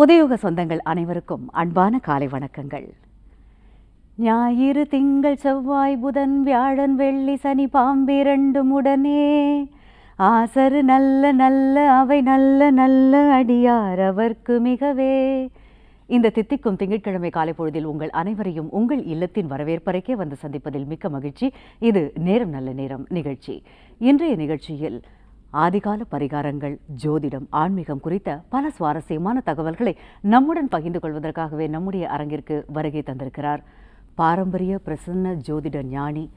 புதையுக சொந்தங்கள் அனைவருக்கும் அன்பான காலை வணக்கங்கள். ஞாயிறு திங்கள் செவ்வாய் புதன் வியாழன் வெள்ளி சனி பாம்பிரண்டும் உடனே. ஆசரு நல்ல நல்ல அவை நல்ல நல்ல அடியார் அவர்க்கு மிகவே. இந்த தித்திக்கும் திங்கட்கிழமை காலை பொழுதில் உங்கள் அனைவரையும் உங்கள் இல்லத்தின் வரவேற்பறைக்கே வந்து சந்திப்பதில் மிக்க மகிழ்ச்சி. இது நேரம் நல்ல நேரம் நிகழ்ச்சி. இன்றைய நிகழ்ச்சியில் ஆதிகால பரிகாரங்கள் ஜோதிடம் ஆன்மீகம் குறித்த பல சுவாரஸ்யமான தகவல்களை நம்முடன் பகிர்ந்து கொள்வதற்காகவே நம்முடைய அரங்கிற்கு வருகை தந்திருக்கிறார். பாரம்பரிய பிரசன்ன ஜோதிட ஞானி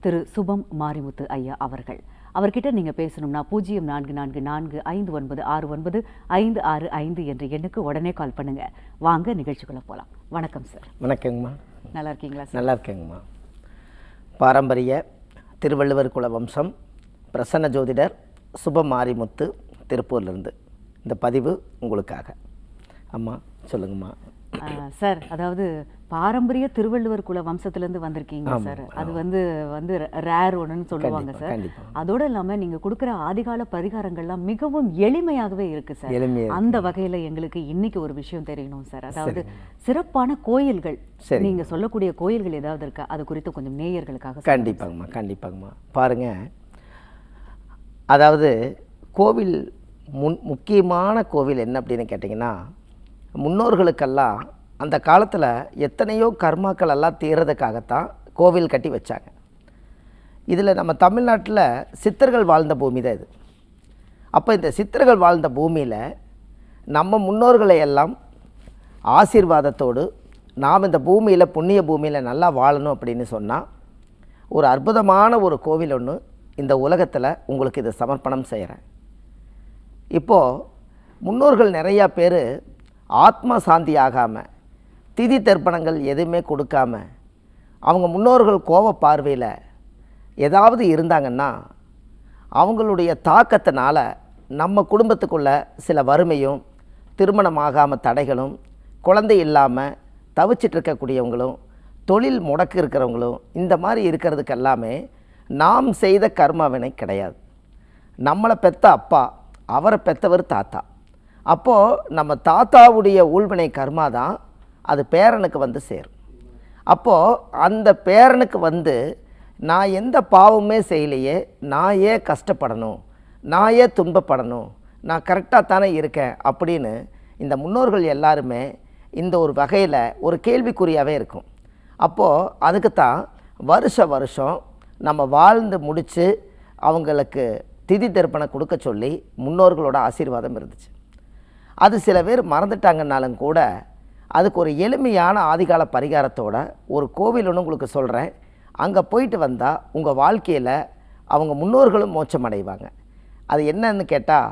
திரு சுபம் மாரிமுத்து ஐயா அவர்கள். அவர்கிட்ட நீங்க பேசணும்னா பூஜ்ஜியம் நான்கு நான்கு நான்கு ஐந்து ஒன்பது ஆறு ஒன்பது ஐந்து ஆறு ஐந்து என்ற எண்ணுக்கு உடனே கால் பண்ணுங்க. வாங்க நிகழ்ச்சிக்குள்ள போலாம். வணக்கம் சார். வணக்கங்கம்மா. நல்லா இருக்கீங்களா சார்? நல்லா இருக்கேங்கம்மா. பாரம்பரிய திருவள்ளுவர் குல வம்சம் பிரசன்ன ஜோதிடர் சுபமாரிமுத்து திருப்பூர்லேருந்து. இந்த பதிவு உங்களுக்காக. அம்மா சொல்லுங்கம்மா. சார் அதாவது பாரம்பரிய திருவள்ளுவர் குல வம்சத்திலேருந்து வந்திருக்கீங்க சார். அது வந்து வந்து ரேர் ஒன்றுன்னு சொல்லுவாங்க சார். அதோட இல்லாம நீங்க கொடுக்குற ஆதிகால பரிகாரங்கள்லாம் மிகவும் எளிமையாகவே இருக்கு சார். அந்த வகையில எங்களுக்கு இன்னைக்கு ஒரு விஷயம் தெரியணும் சார். அதாவது சிறப்பான கோயில்கள் சரி. நீங்க சொல்லக்கூடிய கோயில்கள் ஏதாவது இருக்கா? அது குறித்து கொஞ்சம் நேயர்களுக்காக. கண்டிப்பாங்கம்மா கண்டிப்பாங்கம்மா. பாருங்கள் அதாவது கோவில் முன் முக்கியமான கோவில் என்ன அப்படின்னு கேட்டிங்கன்னா முன்னோர்களுக்கெல்லாம் அந்த காலத்தில் எத்தனையோ கர்மாக்கள் எல்லாம் தீர்றதுக்காகத்தான் கோவில் கட்டி வச்சாங்க. இதில் நம்ம தமிழ்நாட்டில் சித்தர்கள் வாழ்ந்த பூமி தான் இது. அப்போ இந்த சித்தர்கள் வாழ்ந்த பூமியில் நம்ம முன்னோர்களை எல்லாம் ஆசீர்வாதத்தோடு நாம் இந்த பூமியில் புண்ணிய பூமியில் நல்லா வாழணும் அப்படின்னு சொன்னால் ஒரு அற்புதமான ஒரு கோவில் ஒன்று இந்த உலகத்தில் உங்களுக்கு இதை சமர்ப்பணம் செய்கிறேன் இப்போது முன்னோர்கள் நிறையா பேர் ஆத்ம சாந்தி ஆகாமல் திதி தர்ப்பணங்கள் எதுவுமே கொடுக்காம அவங்க முன்னோர்கள் கோப பார்வையில் ஏதாவது இருந்தாங்கன்னா அவங்களுடைய தாக்கத்தினால நம்ம குடும்பத்துக்குள்ள சில வறுமையும் திருமணம் ஆகாமல் தடைகளும் குழந்தை இல்லாமல் தவிச்சிட்டு இருக்கக்கூடியவங்களும் தொழில் முடக்கு இருக்கிறவங்களும் இந்த மாதிரி இருக்கிறதுக்கு எல்லாமே நாம் செய்த கர்மவினை கிடையாது. நம்மளை பெற்ற அப்பா அவரை பெற்றவர் தாத்தா. அப்போது நம்ம தாத்தாவுடைய ஊழ்வினை கர்மா தான் அது பேரனுக்கு வந்து சேரும். அப்போது அந்த பேரனுக்கு வந்து நான் எந்த பாவமே செய்யலையே நான் ஏன் கஷ்டப்படணும் நான் ஏன் துன்பப்படணும் நான் கரெக்டாக தானே இருக்கேன் அப்படின்னு இந்த முன்னோர்கள் எல்லாருமே இந்த ஒரு வகையில் ஒரு கேள்விக்குறியாகவே இருக்கும். அப்போது அதுக்கு தான் வருஷ வருஷம் நம்ம வாழ்ந்து முடித்து அவங்களுக்கு திதி தர்ப்பணம் கொடுக்க சொல்லி முன்னோர்களோட ஆசீர்வாதம் இருந்துச்சு. அது சில பேர் மறந்துட்டாங்கன்னாலும் கூட அதுக்கு ஒரு எளிமையான ஆதிகால பரிகாரத்தோட ஒரு கோவில் ஒன்று உங்களுக்கு சொல்கிறேன் அங்கே போயிட்டு வந்தால் உங்கள் வாழ்க்கையில் அவங்க முன்னோர்களும் மோட்சம் அடைவாங்க அது என்னன்னு கேட்டால்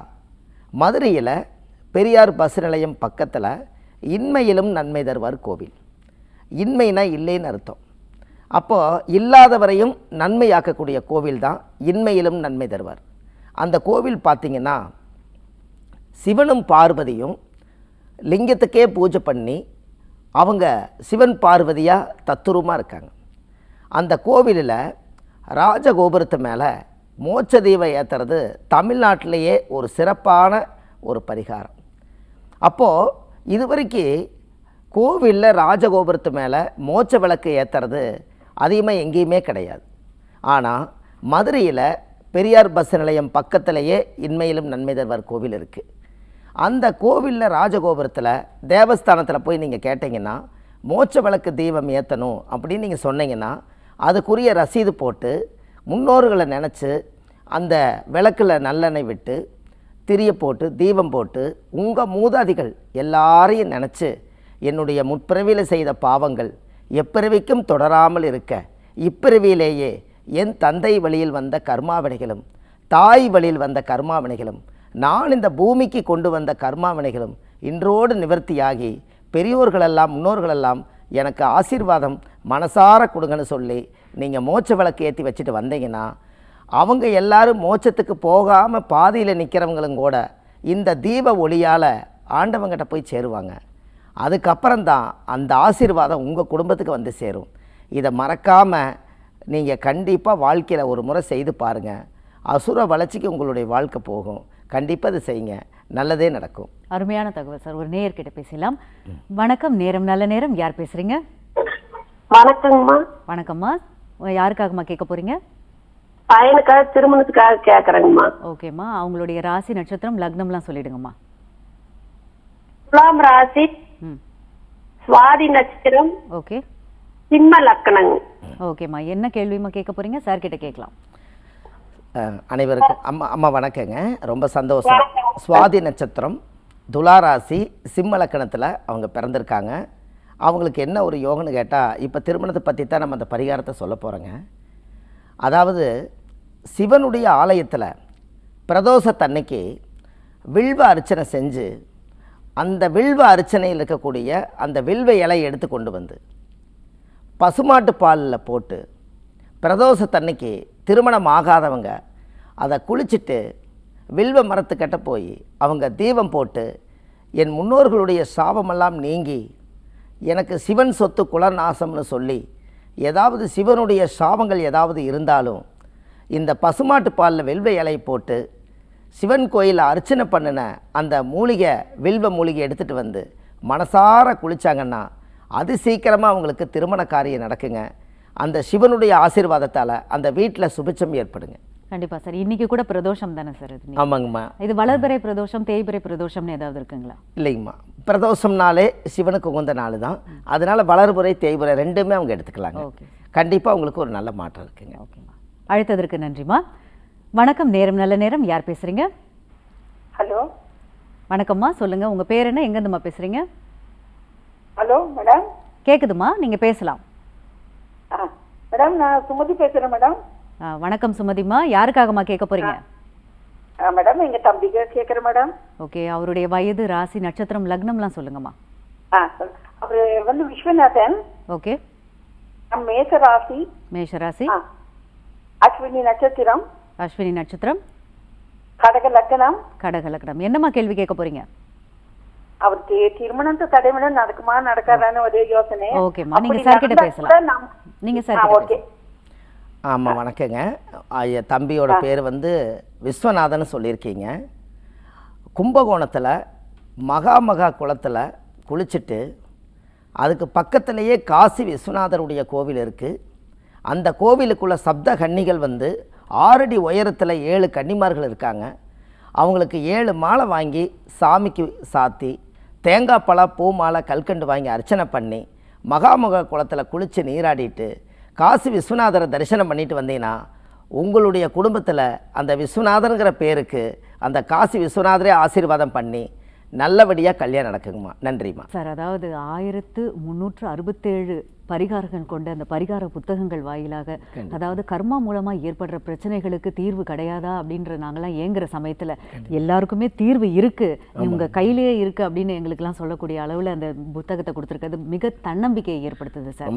மதுரையில் பெரியார் பஸ் நிலையம் பக்கத்தில் இன்மையிலும் நன்மை தருவார் கோவில். இன்மைனா இல்லைன்னு அர்த்தம். அப்போது இல்லாதவரையும் நன்மையாக்கக்கூடிய கோவில் தான் இன்மையிலும் நன்மை தருவார். அந்த கோவில் பார்த்திங்கன்னா சிவனும் பார்வதியும் லிங்கத்துக்கே பூஜை பண்ணி அவங்க சிவன் பார்வதியாக தத்துருமாக இருக்காங்க. அந்த கோவிலில் ராஜகோபுரத்து மேலே மோட்ச தீபம் ஏற்றுறது தமிழ்நாட்டிலேயே ஒரு சிறப்பான ஒரு பரிகாரம். அப்போது இதுவரைக்கும் கோவிலில் ராஜகோபுரத்து மேலே மோட்ச விளக்கு ஏற்றுறது அதிகமாக எங்கேயுமே கிடையாது. ஆனால் மதுரையில் பெரியார் பஸ் நிலையம் பக்கத்திலேயே இன்மையிலும் நன்மைதர்வார் கோவில் இருக்குது அந்த கோவிலில் ராஜகோபுரத்தில் தேவஸ்தானத்தில் போய் நீங்கள் கேட்டிங்கன்னா மோட்ச விளக்கு தீபம் ஏற்றணும் அப்படின்னு நீங்கள் சொன்னீங்கன்னா அதுக்குரிய ரசீது போட்டு முன்னோர்களை நினச்சி அந்த விளக்கில் நல்லெண்ணெய் விட்டு திரிய போட்டு தீபம் போட்டு உங்கள் மூதாதிகள் எல்லாரையும் நினச்சி என்னுடைய முற்பிறவியில் செய்த பாவங்கள் எப்பிறவிக்கும் தொடராமல் இருக்க. இப்பிறவியிலேயே என் தந்தை வழியில் வந்த கர்மாவினைகளும் தாய் வழியில் வந்த கர்மாவினைகளும் நான் இந்த பூமிக்கு கொண்டு வந்த கர்மாவினைகளும் இன்றோடு நிவர்த்தியாகி பெரியோர்களெல்லாம் முன்னோர்களெல்லாம் எனக்கு ஆசீர்வாதம் மனசார கொடுங்கன்னு சொல்லி நீங்கள் மோட்ச விளக்கு ஏற்றி வச்சுட்டு வந்தீங்கன்னா அவங்க எல்லாரும் மோட்சத்துக்கு போகாமல் பாதியில் நிற்கிறவங்களும் கூட இந்த தீப ஒளியால் ஆண்டவங்கிட்ட போய் சேருவாங்க. அதுக்கப்புறம்தான் அந்த ஆசீர்வாதம் உங்கள் குடும்பத்துக்கு வந்து சேரும். இதை மறக்காமல் நீங்கள் கண்டிப்பாக வாழ்க்கையில் ஒரு முறை செய்து பாருங்கள் அசுர வளர்ச்சிக்கு உங்களுடைய வாழ்க்கை போகும். கண்டிப்பாக அதை செய்யுங்க. நல்லதே நடக்கும். அருமையான தகவல் சார். ஒரு நேயர்கிட்ட பேசலாம். வணக்கம். நேரம் நல்ல நேரம். யார் பேசுறீங்க? வணக்கங்கம்மா வணக்கம்மா. உங்க யாருக்காகம்மா கேட்க போறீங்க? பையனுக்காக திருமணத்துக்காக கேக்குறேங்கம்மா. ஓகேம்மா. அவங்களுடைய ராசி நட்சத்திரம் லக்னம்லாம் சொல்லிடுங்கம்மா. துலாம் ராசி சுவாதி நட்சத்திரம் ஓகே. சிம்ம லக்கணங்க ஓகேம்மா என்ன கேள்விமா கேட்க போறீங்க? சார் கிட்ட கேட்கலாம். அனைவருக்கும் அம்மா அம்மா வணக்கங்க. ரொம்ப சந்தோஷம். சுவாதி நட்சத்திரம் துளாராசி சிம்ம லக்கணத்தில் அவங்க பிறந்திருக்காங்க. அவங்களுக்கு என்ன ஒரு யோகம்னு கேட்டால் இப்போ திருமணத்தை பற்றி தான் நம்ம அந்த பரிகாரத்தை சொல்ல போகிறோங்க அதாவது சிவனுடைய ஆலயத்தில் பிரதோஷத்தன்னைக்கு வில்வ அர்ச்சனை செஞ்சு அந்த வில்வ அர்ச்சனையில் இருக்கக்கூடிய அந்த வில்வ இலையை எடுத்து கொண்டு வந்து பசுமாட்டு பாலில் போட்டு பிரதோஷத்தன்னைக்கு திருமணம் ஆகாதவங்க அதை குளிச்சுட்டு வில்வ மரத்துக்கிட்ட போய் அவங்க தீபம் போட்டு என் முன்னோர்களுடைய சாபமெல்லாம் நீங்கி எனக்கு சிவன் சொத்து குலநாசம்னு சொல்லி ஏதாவது சிவனுடைய சாபங்கள் ஏதாவது இருந்தாலும் இந்த பசுமாட்டு பாலில் வெல்வ இலை போட்டு சிவன் கோயிலில் அர்ச்சனை பண்ணின அந்த மூலிகை வில்வ மூலிகை எடுத்துகிட்டு வந்து மனசார குளிச்சாங்கன்னா அது சீக்கிரமாக அவங்களுக்கு திருமண காரியம் நடக்குங்க. அந்த சிவனுடைய ஆசீர்வாதத்தால் அந்த வீட்டில் சுபிச்சம் ஏற்படுங்க. கண்டிப்பா சார். இன்னைக்கு கூட பிரதோஷம் தானே சார் இது ஆமாங்கம்மா. இது வளர்பிறை பிரதோஷம் தேய்பிறை பிரதோஷம்னு ஏதாவது இருக்குங்களா? இல்லைங்கம்மா. பிரதோஷம்னாலே சிவனுக்கு உகந்த நாள் தான். அதனால் வளர்புரை தேய்புரை ரெண்டுமே அவங்க எடுத்துக்கலாங்க. ஓகே. கண்டிப்பாக அவங்களுக்கு ஒரு நல்ல மாற்றம் இருக்குங்க. ஓகேம்மா. அழைத்ததற்கு நன்றிம்மா. வணக்கம் நேரம் நல்ல நேரம். யார் பேசுறீங்க? ஹலோ. வணக்கம்மா சொல்லுங்க. உங்க பேர் என்ன? எங்கேருந்துமா பேசுறீங்க? Hello madam. கேக்குதுமா நீங்க பேசலாம். மேடம் நான் சுமதி பேசுகிறேன் மேடம். வணக்கம் சுமதிமா யாருக்காகம்மா கேட்க போறீங்க? மேடம் எங்கள் தம்பிக்கு கேட்குறேன் மேடம். ஓகே அவருடைய வயது ராசி நட்சத்திரம் லக்னம்லாம் சொல்லுங்கம்மா. அவர் வந்து விஸ்வநாதன். ஓகே. மேச ராசி மேஷராசி ஆ அஸ்வினி நட்சத்திரம். அஸ்வினி நட்சத்திரம்? கடக லக்கணம் கடக லக்னம். என்னம்மா கேள்வி கேட்க போறீங்க? அவர் தி- திருமணத்தை தடைமணம் நடக்குமா நடக்காதான்னு ஒரே யோசனை. ஓகேம்மா, நீங்க சார் கிட்ட பேசலாம். நீங்க சார் ஓகே ஆமாம் வணக்கங்க. தம்பியோட பேர் வந்து விஸ்வநாதன் சொல்லியிருக்கீங்க. கும்பகோணத்தில் மகா மகா குளத்தில் குளிச்சுட்டு அதுக்கு பக்கத்திலேயே காசி விஸ்வநாதருடைய கோவில் இருக்குது அந்த கோவிலுக்குள்ள சப்த கன்னிகள் வந்து ஆறடி உயரத்தில் ஏழு கன்னிமார்கள் இருக்காங்க. அவங்களுக்கு ஏழு மாலை வாங்கி சாமிக்கு சாத்தி தேங்காய் பழம் பூ மாலை கல்கண்டு வாங்கி அர்ச்சனை பண்ணி மகாமுக குளத்தில் குளித்து நீராடிட்டு காசி விஸ்வநாதரை தரிசனம் பண்ணிட்டு வந்தீங்கன்னா உங்களுடைய குடும்பத்தில் அந்த விஸ்வநாதனுங்கிற பேருக்கு அந்த காசி விஸ்வநாதரே ஆசீர்வாதம் பண்ணி நல்லபடியாக கல்யாணம் நடக்குங்கம்மா. நன்றிம்மா. சார் அதாவது ஆயிரத்து முன்னூற்று அறுபத்தேழு பரிகாரங்கள் கொண்ட அந்த பரிகார புத்தகங்கள் வாயிலாக அதாவது கர்மா மூலமா ஏற்படுற பிரச்சனைகளுக்கு தீர்வு கிடையாதா அப்படின்ற நாங்கெல்லாம் ஏங்குற சமயத்துல எல்லாருக்குமே தீர்வு இருக்கு. உங்க கையிலேயே இருக்கு அப்படின்னு எங்களுக்கெல்லாம் சொல்லக்கூடிய அளவுல அந்த புத்தகத்தை கொடுத்துருக்கிறது மிக தன்னம்பிக்கையை ஏற்படுத்துது சார்.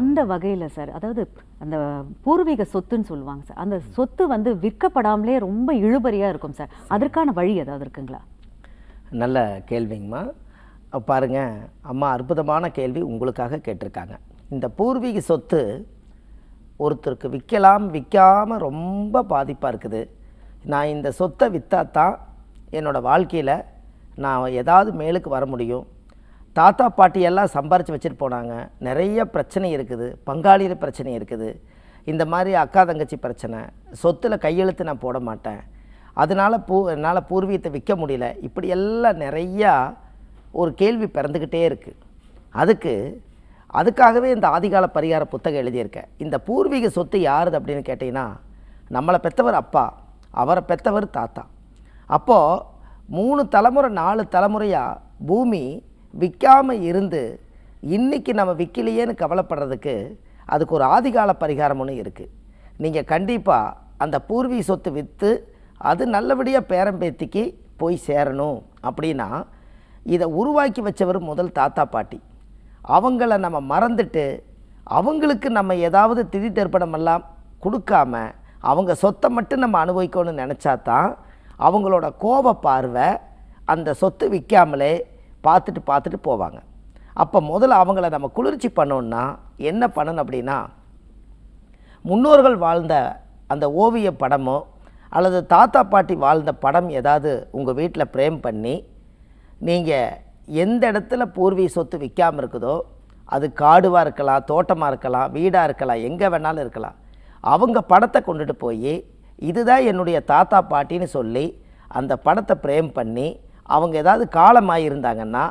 அந்த வகையில சார் அதாவது அந்த பூர்வீக சொத்துன்னு சொல்லுவாங்க சார். அந்த சொத்து வந்து விற்கப்படாமலே ரொம்ப இழுபறியா இருக்கும் சார். அதற்கான வழி ஏதாவது இருக்குங்களா? நல்ல கேள்விங்கம்மா. பாருங்கள் பாருங்க அம்மா அற்புதமான கேள்வி உங்களுக்காக கேட்டிருக்காங்க. இந்த பூர்வீக சொத்து ஒருத்தருக்கு விற்கலாம் விற்காம ரொம்ப பாதிப்பாக இருக்குது. நான் இந்த சொத்தை விற்றா தான் என்னோடய வாழ்க்கையில் நான் ஏதாவது மேலுக்கு வர முடியும். தாத்தா பாட்டியெல்லாம் சம்பாரித்து வச்சுட்டு போனாங்க. நிறைய பிரச்சனை இருக்குது. பங்காளியில் பிரச்சனை இருக்குது. இந்த மாதிரி அக்கா தங்கச்சி பிரச்சனை. சொத்தில் கையெழுத்து நான் போட மாட்டேன். அதனால் பூ என்னால் பூர்வீகத்தை விற்க முடியல. இப்படியெல்லாம் நிறையா ஒரு கேள்வி பிறந்துக்கிட்டே இருக்குது அதுக்கு அதுக்காகவே இந்த ஆதிகால பரிகார புத்தகம் எழுதியிருக்கேன் இந்த பூர்வீக சொத்து யாருது அப்படின்னு கேட்டிங்கன்னா நம்மளை பெற்றவர் அப்பா அவரை பெற்றவர் தாத்தா. அப்போது மூணு தலைமுறை நாலு தலைமுறையாக பூமி விற்காம இருந்து இன்னைக்கு நம்ம விற்கலையேன்னு கவலைப்படுறதுக்கு அதுக்கு ஒரு ஆதிகால பரிகாரம் ஒன்று இருக்குது நீங்கள் கண்டிப்பாக அந்த பூர்வீக சொத்து விற்று அது நல்லபடியாக பேரம்பேத்திக்கு போய் சேரணும் அப்படின்னா இதை உருவாக்கி வச்சவர் முதல் தாத்தா பாட்டி. அவங்கள நம்ம மறந்துட்டு அவங்களுக்கு நம்ம ஏதாவது திதி தர்ப்பணமெல்லாம் கொடுக்காம அவங்க சொத்தை மட்டும் நம்ம அனுபவிக்கணும்னு நினச்சா தான் அவங்களோட கோப பார்வை அந்த சொத்து விற்காமலே பார்த்துட்டு பார்த்துட்டு போவாங்க. அப்போ முதல்ல அவங்கள நம்ம குளிர்ச்சி பண்ணோன்னா என்ன பண்ணணும் அப்படின்னா முன்னோர்கள் வாழ்ந்த அந்த ஓவிய படமோ அல்லது தாத்தா பாட்டி வாழ்ந்த படம் ஏதாவது உங்கள் வீட்டில் பிரேம் பண்ணி நீங்கள் எந்த இடத்துல பூர்வீக சொத்து விற்காமல் இருக்குதோ அது காடுவாக இருக்கலாம் தோட்டமாக இருக்கலாம் வீடாக இருக்கலாம் எங்கே வேணாலும் இருக்கலாம். அவங்க படத்தை கொண்டுட்டு போய் இதுதான் என்னுடைய தாத்தா பாட்டின்னு சொல்லி அந்த படத்தை பிரேம் பண்ணி அவங்க ஏதாவது காலமாக இருந்தாங்கன்னா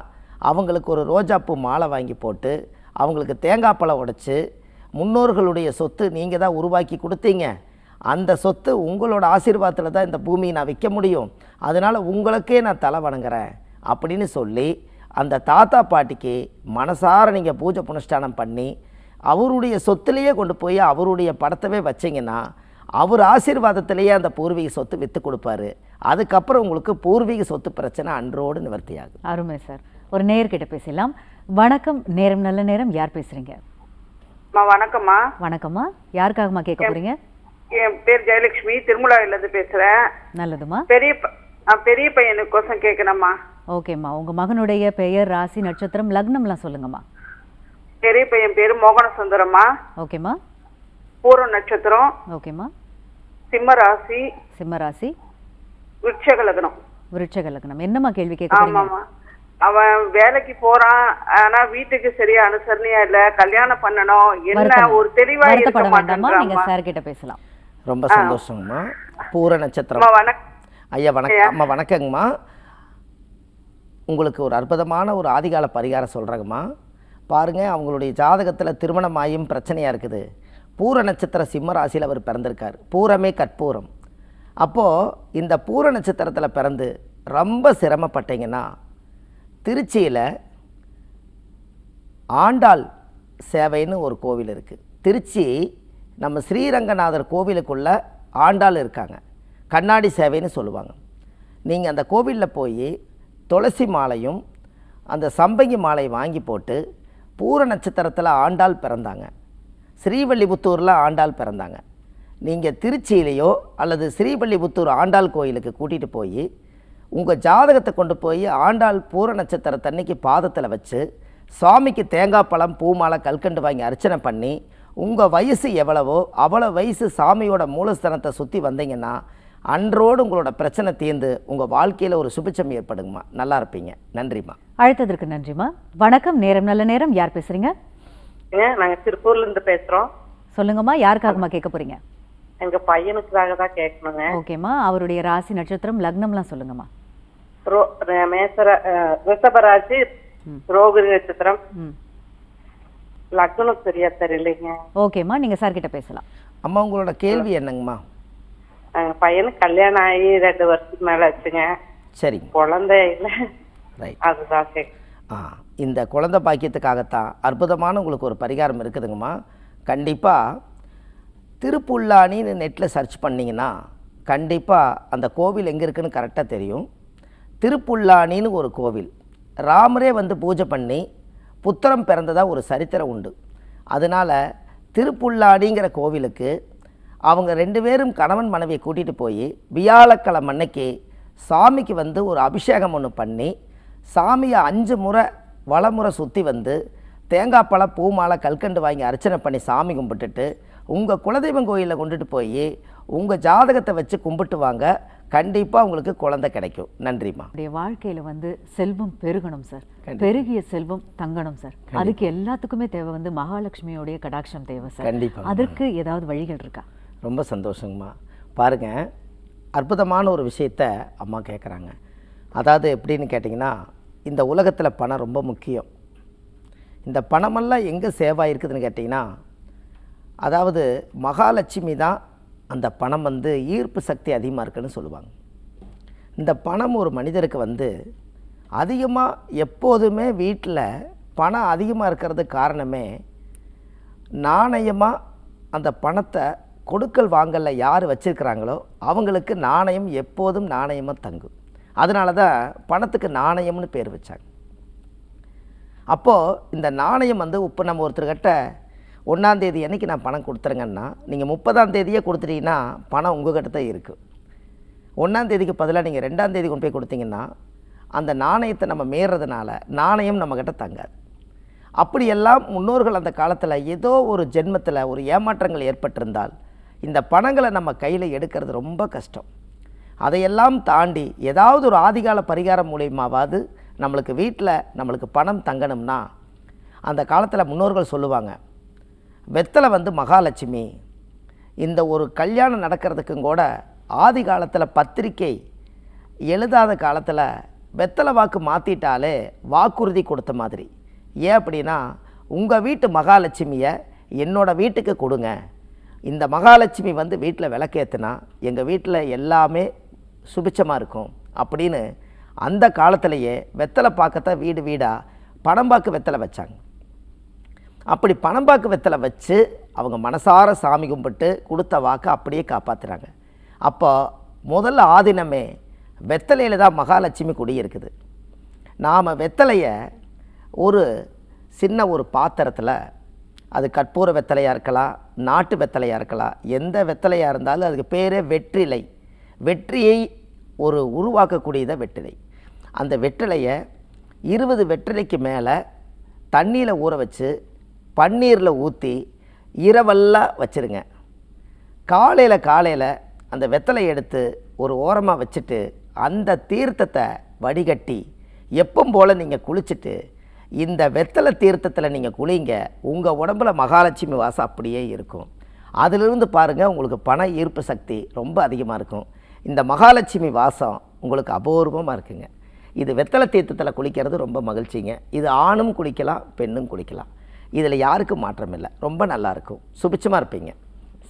அவங்களுக்கு ஒரு ரோஜாப்பூ மாலை வாங்கி போட்டு அவங்களுக்கு தேங்காய் பழம் உடைச்சி முன்னோர்களுடைய சொத்து நீங்கள் தான் உருவாக்கி கொடுத்தீங்க. அந்த சொத்து உங்களோட ஆசீர்வாதத்தில் தான் இந்த பூமியை நான் விற்க முடியும். அதனால் உங்களுக்கே நான் தலை வணங்குறேன் அப்படின்னு சொல்லி அந்த தாத்தா பாட்டிக்கு மனசார நீங்கள் பூஜை புனஸ்தானம் பண்ணி அவருடைய சொத்துலேயே கொண்டு போய் அவருடைய படத்தவே வச்சிங்கன்னா அவர் ஆசீர்வாதத்திலேயே அந்த பூர்வீக சொத்து விற்று கொடுப்பாரு. அதுக்கப்புறம் உங்களுக்கு பூர்வீக சொத்து பிரச்சனை அன்றோடு நிவர்த்தியாகும் அருமை சார். ஒரு நேர்கிட்ட பேசலாம். வணக்கம். நேரம் நல்ல நேரம். யார் பேசுறீங்க? அம்மா வணக்கம்மா. வணக்கம்மா. யாருக்காகம்மா கேட்க போறீங்க? என் பேர் ஜெயலட்சுமி திருமலாவில இருந்து பேசுறேன். நல்லதுமா? பெரிய பெரிய பையனுக்கோசம் கேட்கணும்மா ஓகேம்மா. உங்க மகனுடைய பெயர் ராசி நட்சத்திரம் லக்னம்லாம் சொல்லுங்கம்மா. பெரிய பையன் பேரு மோகன சுந்தரம்மா ஓகேம்மா. பூர நட்சத்திரம். ஓகேம்மா. சிம்ம ராசி. சிம்ம ராசி. விருட்சக லக்னம். விருட்சக லக்னம். என்னம்மா கேள்வி கேட்க அவன் வேலைக்கு போறான் ஆனா வீட்டுக்கு சரியா அனுசரணையா இல்ல. கல்யாணம் பண்ணணும். என்ன. ஒரு தெளிவா இருக்க வேண்டாமா நீங்க சார் கிட்ட பேசலாம். ரொம்ப சந்தோஷங்கம்மா. பூர நட்சத்திரம். ஐயா வணக்கம் அம்மா வணக்கங்கம்மா. உங்களுக்கு ஒரு அற்புதமான ஒரு ஆதிகால பரிகாரம் சொல்கிறேங்கம்மா பாருங்கள் அவங்களுடைய ஜாதகத்தில் திருமணமாயும் பிரச்சனையாக இருக்குது. பூர நட்சத்திர சிம்ம ராசியில் அவர் பிறந்திருக்கார். பூரமே கற்பூரம். அப்போது இந்த பூர நட்சத்திரத்தில் பிறந்து ரொம்ப சிரமப்பட்டீங்கன்னா திருச்சியில் ஆண்டாள் சேவைன்னு ஒரு கோவில் இருக்குது திருச்சி நம்ம ஸ்ரீரங்கநாதர் கோவிலுக்குள்ள ஆண்டாள் இருக்காங்க. கண்ணாடி சேவைன்னு சொல்லுவாங்க. நீங்கள் அந்த கோவிலில் போய் துளசி மாலையும் அந்த சம்பங்கி மாலை வாங்கி போட்டு பூர நட்சத்திரத்தில் ஆண்டாள் பிறந்தாங்க. ஸ்ரீவல்லிபுத்தூரில் ஆண்டாள் பிறந்தாங்க. நீங்கள் திருச்சியிலையோ அல்லது ஸ்ரீவல்லிபுத்தூர் ஆண்டாள் கோயிலுக்கு கூட்டிகிட்டு போய் உங்கள் ஜாதகத்தை கொண்டு போய் ஆண்டாள் பூர நட்சத்திரத்தன்னைக்கு பாதத்தில் வச்சு சுவாமிக்கு தேங்காய் பழம் பூமாலை கல்கண்டு வாங்கி அர்ச்சனை பண்ணி உங்கள் வயசு எவ்வளவோ அவ்வளோ வயசு சாமியோட மூலஸ்தனத்தை சுற்றி வந்தீங்கன்னா அன்றோடு உங்களோட பிரச்சனை தீர்ந்து உங்கள் வாழ்க்கையில் ஒரு சுபிச்சம் ஏற்படுங்கம்மா. நல்லா இருப்பீங்க. நன்றிம்மா. அழைத்ததற்கு நன்றிம்மா. வணக்கம். நேரம் நல்ல நேரம். யார் பேசுறீங்க? நாங்க திருப்பூர்ல இருந்து பேசுறோம். சொல்லுங்கம்மா. யாருக்காகம்மா கேட்க போறீங்க? எங்க பையனுக்காக தான் கேட்கணுங்க. ஓகேம்மா. அவருடைய ராசி நட்சத்திரம் லக்னம்லாம் சொல்லுங்கம்மா. ரோ- மேசர ரிஷபராசி ரோகிணி நட்சத்திரம். ம். லக்னம் சரியா தெரியலைங்க. ஓகேம்மா நீங்க சார் கிட்ட பேசலாம். அம்மா உங்களோட கேள்வி என்னங்கம்மா? எங்க பையனுக்கு கல்யாணம் ஆகி ரெண்டு வருஷத்துக்கு மேல ஆச்சுங்க. சரிங்க. குழந்தை இல்ல. ரைட் அதுதான் கேட்க ஆ இந்த குழந்தை பாக்கியத்துக்காகத்தான் அற்புதமான உங்களுக்கு ஒரு பரிகாரம் இருக்குதுங்கம்மா. கண்டிப்பாக திருப்புல்லானின்னு நெட்டில் சர்ச் பண்ணிங்கன்னா கண்டிப்பாக அந்த கோவில் எங்கே இருக்குன்னு கரெக்டாக தெரியும். திருப்புல்லானின்னு ஒரு கோவில். ராமரே வந்து பூஜை பண்ணி புத்திரம் பிறந்ததாக ஒரு சரித்திரம் உண்டு. அதனால் திருப்புள்ளாடிங்கிற கோவிலுக்கு அவங்க ரெண்டு பேரும் கணவன் மனைவியை கூட்டிகிட்டு போய் வியாழக்கிழமை அன்னைக்கு சாமிக்கு வந்து ஒரு அபிஷேகம் ஒன்று பண்ணி சாமியை அஞ்சு முறை வளமுறை சுற்றி வந்து தேங்காய் பழம் பூ மாலை கல்கண்டு வாங்கி அர்ச்சனை பண்ணி சாமி கும்பிட்டுட்டு உங்கள் குலதெய்வம் கோயிலில் கொண்டுட்டு போய் உங்கள் ஜாதகத்தை வச்சு கும்பிட்டு வாங்க கண்டிப்பாக உங்களுக்கு குழந்தை கிடைக்கும். நன்றிம்மா. உடைய வாழ்க்கையில வந்து செல்வம் பெருகணும் சார். பெருகிய செல்வம் தங்கணும் சார். அதுக்கு எல்லாத்துக்குமே தேவை வந்து மகாலட்சுமியோடைய கடாட்சம் தேவை சார். கண்டிப்பா. அதற்கு ஏதாவது வழிகள் இருக்கா? ரொம்ப சந்தோஷங்கம்மா. பாருங்கள் அற்புதமான ஒரு விஷயத்த அம்மா கேட்குறாங்க அதாவது எப்படின்னு கேட்டிங்கன்னா இந்த உலகத்தில் பணம் ரொம்ப முக்கியம். இந்த பணமெல்லாம் எங்கே சேவ் இருக்குதுன்னு கேட்டிங்கன்னா அதாவது மகாலட்சுமி தான் அந்த பணம் வந்து ஈர்ப்பு சக்தி அதிகமாக இருக்குன்னு சொல்லுவாங்க. இந்த பணம் ஒரு மனிதருக்கு வந்து அதிகமாக எப்போதுமே வீட்டில் பணம் அதிகமாக இருக்கிறது காரணமே நாணயமாக அந்த பணத்தை கொடுக்கல் வாங்கலில் யார் வச்சுருக்கிறாங்களோ அவங்களுக்கு நாணயம் எப்போதும் நாணயமாக தங்கும். அதனால தான் பணத்துக்கு நாணயம்னு பேர் வச்சாங்க. அப்போது இந்த நாணயம் வந்து இப்போ நம்ம ஒருத்தர்கிட்ட ஒன்றாந்தேதி அன்றைக்கி நான் பணம் கொடுத்துருங்கன்னா நீங்கள் முப்பதாம் தேதியே கொடுத்துட்டீங்கன்னா பணம் உங்ககிட்ட தான் இருக்குது ஒன்றாந்தேதிக்கு பதிலாக நீங்கள் ரெண்டாந்தேதி கொண்டு போய் கொடுத்தீங்கன்னா அந்த நாணயத்தை நம்ம மீறதுனால நாணயம் நம்மக்கிட்ட தங்காது. அப்படியெல்லாம் முன்னோர்கள் அந்த காலத்தில் ஏதோ ஒரு ஜென்மத்தில் ஒரு ஏமாற்றங்கள் ஏற்பட்டிருந்தால் இந்த பணங்களை நம்ம கையில் எடுக்கிறது ரொம்ப கஷ்டம். அதையெல்லாம் தாண்டி ஏதாவது ஒரு ஆதிகால பரிகாரம் மூலியமாவது நம்மளுக்கு வீட்டில் நம்மளுக்கு பணம் தங்கணும்னா அந்த காலத்தில் முன்னோர்கள் சொல்லுவாங்க வெத்தலை வந்து மகாலட்சுமி. இந்த ஒரு கல்யாணம் நடக்கிறதுக்கும் கூட ஆதி காலத்தில் பத்திரிக்கை எழுதாத காலத்தில் வெத்தலை வாக்கு மாற்றிட்டாலே வாக்குறுதி கொடுத்த மாதிரி. ஏன் அப்படின்னா உங்கள் வீட்டு மகாலட்சுமியை என்னோடய வீட்டுக்கு கொடுங்க. இந்த மகாலட்சுமி வந்து வீட்டில் விளக்கேற்றுனா எங்கள் வீட்டில் எல்லாமே சுபிச்சமாக இருக்கும். அப்படின்னு அந்த காலத்திலேயே வெத்தலை பார்க்கத்தான் வீடு வீடாக பணம்பாக்கு வெத்தலை வச்சாங்க. அப்படி பணம்பாக்கு வெத்தலை வச்சு அவங்க மனசார சாமி கும்பிட்டு கொடுத்த வாக்கை அப்படியே காப்பாற்றுறாங்க அப்போ முதல்ல ஆதினமே வெத்தலையில் தான் மகாலட்சுமி குடியிருக்குது நாம் வெத்தலையை ஒரு சின்ன ஒரு பாத்திரத்தில் அது கற்பூர வெத்தலையாக இருக்கலாம் நாட்டு வெத்தலையாக இருக்கலாம் எந்த வெத்தலையாக இருந்தாலும் அதுக்கு பேரே வெற்றிலை. வெற்றியை ஒரு உருவாக்கக்கூடியதை வெற்றிலை. அந்த வெற்றிலையை இருபது வெற்றிலைக்கு மேலே தண்ணியில் ஊற வச்சு பன்னீரில் ஊற்றி இரவெல்லாம் வச்சுருங்க. காலையில் காலையில் அந்த வெத்தலை எடுத்து ஒரு ஓரமாக வச்சுட்டு அந்த தீர்த்தத்தை வடிகட்டி எப்பவும் போல் நீங்கள் குளிச்சுட்டு இந்த வெத்தலை தீர்த்தத்தில் நீங்கள் குளிங்க. உங்கள் உடம்புல மகாலட்சுமி வாசம் அப்படியே இருக்கும். அதிலிருந்து பாருங்கள் உங்களுக்கு பண ஈர்ப்பு சக்தி ரொம்ப அதிகமாக இருக்கும். இந்த மகாலட்சுமி வாசம் உங்களுக்கு அபூர்வமாக இருக்குங்க. இது வெத்தலை தீர்த்தத்தில் குளிக்கிறது ரொம்ப மகிழ்ச்சிங்க. இது ஆணும் குளிக்கலாம் பெண்ணும் குளிக்கலாம். இதில் யாருக்கும் மாற்றம் இல்லை. ரொம்ப நல்லாயிருக்கும். சுபிச்சமாக இருப்பீங்க.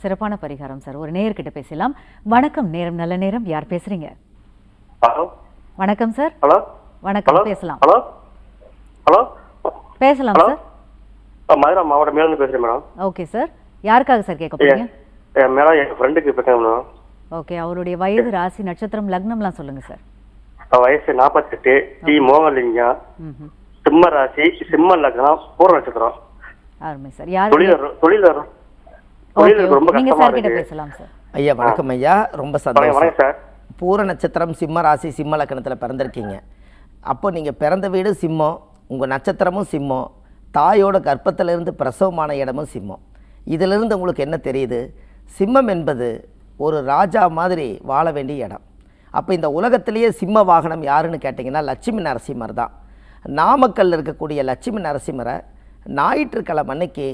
சிறப்பான பரிகாரம் சார். ஒரு நேயர்கிட்ட பேசலாம். வணக்கம் நேரம் நல்ல நேரம். யார் பேசுறீங்க? ஹலோ? வணக்கம் சார். ஹலோ? வணக்கம் பேசலாம். ஹலோ? ஹலோ? பேசலாம் சார். மதுரை மாவட்டம் மேலேருந்து பேசுகிறேன் மேடம். Okay sir. யாருக்காக சார் கேட்க போறீங்க? என் மேடம் என் ஃப்ரெண்டுக்கு பேசுகிறேன் மேடம். ஓகே அவருடைய வயது ராசி நட்சத்திரம் லக்னம்லாம் சொல்லுங்க சார். வயசு நாற்பத்தெட்டு டி மோகலிங்கம் சிம்ம ராசி சிம்ம லக்னம் பூர்வ நட்சத்திரம். அருமை சார். யார் தொழில் வரும் தொழில் வரும் ஓகே தொழில் எனக்கு ரொம்ப நீங்க சார் கிட்ட பேசலாம் சார். ஐயா வணக்கம் ஐயா. ரொம்ப சந்தோஷம் வணக்கம் சார். பூர நட்சத்திரம் சிம்ம ராசி சிம்ம லக்கணத்தில் பிறந்திருக்கீங்க. அப்போ நீங்கள் பிறந்த வீடு சிம்மம் உங்கள் நட்சத்திரமும் சிம்மம் தாயோட கர்ப்பத்திலிருந்து பிரசவமான இடமும் சிம்மம். இதிலிருந்து உங்களுக்கு என்ன தெரியுது? சிம்மம் என்பது ஒரு ராஜா மாதிரி வாழ வேண்டிய இடம். அப்போ இந்த உலகத்திலேயே சிம்ம வாகனம் யாருன்னு கேட்டிங்கன்னா லட்சுமி நரசிம்மர் தான். நாமக்கல்ல இருக்கக்கூடிய லட்சுமி நரசிம்மரை ஞாயிற்றுக்கிழமை அன்னைக்கு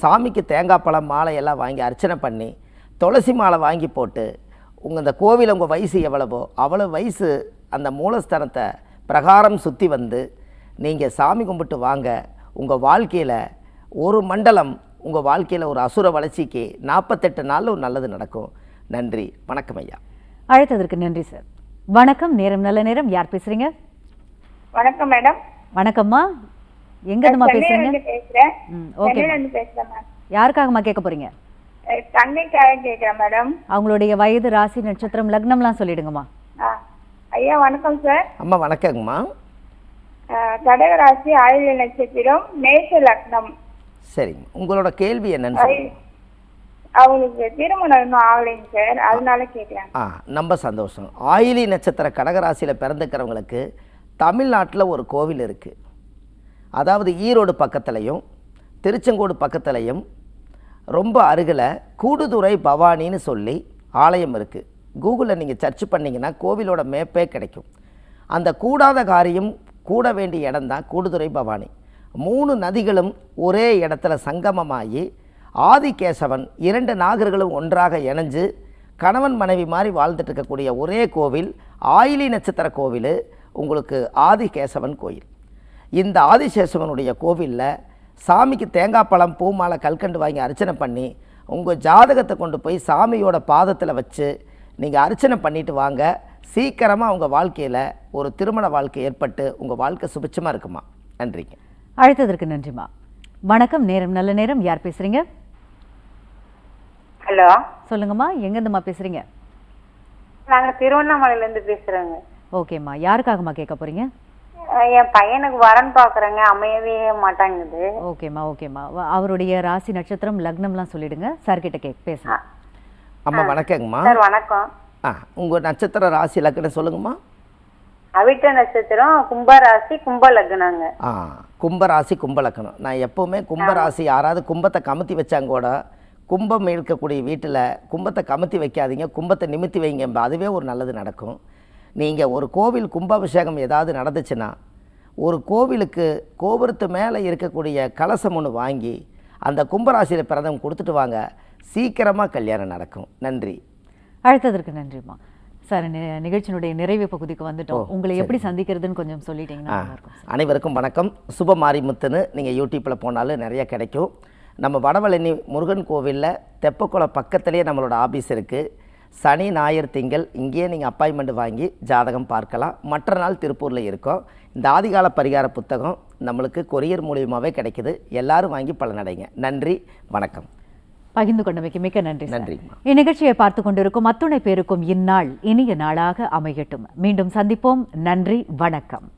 சாமிக்கு தேங்காய் பழம் மாலையெல்லாம் வாங்கி அர்ச்சனை பண்ணி துளசி மாலை வாங்கி போட்டு உங்கள் இந்த கோவில் உங்கள் வயசு எவ்வளவோ அவ்வளோ வயசு அந்த மூலஸ்தானத்தை பிரகாரம் சுற்றி வந்து நீங்கள் சாமி கும்பிட்டு வாங்க. உங்கள் வாழ்க்கையில் ஒரு மண்டலம் உங்கள் வாழ்க்கையில் ஒரு அசுர வளர்ச்சிக்கு நாற்பத்தெட்டு நாள் ஒரு நல்லது நடக்கும். நன்றி வணக்கம் ஐயா. அழைத்ததற்கு நன்றி சார். வணக்கம் நேரம் நல்ல நேரம். யார் பேசுறீங்க? வணக்கம் மேடம். வணக்கம்மா. எங்க இருந்துமா பேசுறீங்க? பேசுறேன். ஓகே பேசுறேன் மேம் யாருக்காகம்மா கேட்க போறீங்க? தங்கைக்காக கேக்குறேன் மேடம் அவங்களுடைய வயது ராசி நட்சத்திரம் லக்னம்லாம் சொல்லிடுங்கம்மா. ஐயா வணக்கம் சார் அம்மா வணக்கங்கம்மா. கடகராசி ஆயுள நட்சத்திரம் மேஷ லக்னம். சரிங்க. உங்களோட கேள்வி என்னன்னு அவங்களுக்கு திருமணம் இன்னும் ஆகலைங்க சார் அதனால கேக்குறேன் ஆ ரொம்ப சந்தோஷம். ஆயிலி நட்சத்திர கடகராசியில் பிறந்துக்கிறவங்களுக்கு தமிழ்நாட்டில் ஒரு கோவில் இருக்குது அதாவது ஈரோடு பக்கத்துலையும் திருச்செங்கோடு பக்கத்துலையும் ரொம்ப அருகில் கூடுதுறை பவானின்னு சொல்லி ஆலயம் இருக்குது கூகுளில் நீங்கள் சர்ச் பண்ணிங்கன்னா கோவிலோட மேப்பே கிடைக்கும். அந்த கூடாத காரியம் கூட வேண்டிய இடம்தான் கூடுதுறை பவானி. மூணு நதிகளும் ஒரே இடத்துல சங்கமமாகி ஆதிகேசவன் இரண்டு நாகர்களும் ஒன்றாக இணைஞ்சு கணவன் மனைவி மாதிரி வாழ்ந்துட்டு இருக்கக்கூடிய ஒரே கோவில் ஆயிலி நட்சத்திர கோவில் உங்களுக்கு ஆதிகேசவன் கோயில். இந்த ஆதிசேஷவனுடைய கோவிலில் சாமிக்கு தேங்காய் பழம் பூ மாலை கல்கண்டு வாங்கி அர்ச்சனை பண்ணி உங்கள் ஜாதகத்தை கொண்டு போய் சாமியோட பாதத்தில் வச்சு நீங்கள் அர்ச்சனை பண்ணிட்டு வாங்க. சீக்கிரமாக உங்கள் வாழ்க்கையில் ஒரு திருமண வாழ்க்கை ஏற்பட்டு உங்கள் வாழ்க்கை சுபிச்சமாக இருக்குமா? நன்றிங்க. அழைத்ததற்கு நன்றிம்மா வணக்கம் நேரம் நல்ல நேரம். யார் பேசுறீங்க? ஹலோ. சொல்லுங்கம்மா எங்க இருந்துமா பேசுறீங்க? நாங்க திருவண்ணாமலையில இருந்து பேசுறோங்க. ஓகேம்மா. யாருக்காகம்மா கேட்க போறீங்க? அஹ் என் பையனுக்கு வரன் பாக்குறேங்க. அமையவே மாட்டாங்குது. ஓகேம்மா ஓகேம்மா அவருடைய ராசி நட்சத்திரம் லக்னம்லாம் சொல்லிடுங்க. சார் கிட்ட கே பேசலாம் அம்மா வணக்கங்கம்மா. சார் வணக்கம். ஆ உங்கள் நட்சத்திர ராசி லக்கணம் சொல்லுங்கம்மா. அவிட்ட நட்சத்திரம் கும்பராசி கும்ப லக்னங்க. ஆ கும்பராசி கும்பலக்கணம் நான் எப்போவுமே கும்பராசி யாராவது கும்பத்தை கமுத்தி வச்சாங்க கூட கும்பம் இருக்கக்கூடிய வீட்டில் கும்பத்தை கமுத்தி வைக்காதீங்க கும்பத்தை நிமித்தி வைங்க அதுவே ஒரு நல்லது நடக்கும். நீங்கள் ஒரு கோவில் கும்பாபிஷேகம் ஏதாவது நடந்துச்சுன்னா ஒரு கோவிலுக்கு கோபுரத்து மேலே இருக்கக்கூடிய கலசம் ஒன்று வாங்கி அந்த கும்பராசியில் பிறந்தவங்க கொடுத்துட்டு வாங்க. சீக்கிரமாக கல்யாணம் நடக்கும். நன்றி. அழைத்ததற்கு நன்றிம்மா. சார் நிகழ்ச்சியினுடைய நிறைவு பகுதிக்கு வந்துட்டோம். உங்களை. எப்படி சந்திக்கிறதுன்னு கொஞ்சம் சொல்லிட்டீங்கன்னா. அனைவருக்கும் வணக்கம். சுப மாரிமுத்துன்னு நீங்கள் யூடியூப்பில் போனாலும் நிறைய கிடைக்கும். நம்ம வடவழனி முருகன் கோவிலில் தெப்பக்குளம் பக்கத்துலேயே நம்மளோட ஆபீஸ் இருக்குது சனி ஞாயிறு திங்கள் இங்கேயே நீங்கள் அப்பாயின்மெண்ட் வாங்கி ஜாதகம் பார்க்கலாம். மற்ற நாள் திருப்பூரில் இருக்கோம். இந்த ஆதிகால பரிகார புத்தகம் நம்மளுக்கு கொரியர் மூலியமாகவே கிடைக்குது. எல்லாரும் வாங்கி பலனடைங்க. நன்றி வணக்கம். பகிர்ந்து கொண்டமைக்கு மிக்க நன்றி. நன்றிம்மா. இந்நிகழ்ச்சியை பார்த்து கொண்டிருக்கும் அத்துணை பேருக்கும் இந்நாள் இனிய நாளாக அமையட்டும். மீண்டும் சந்திப்போம். நன்றி வணக்கம்.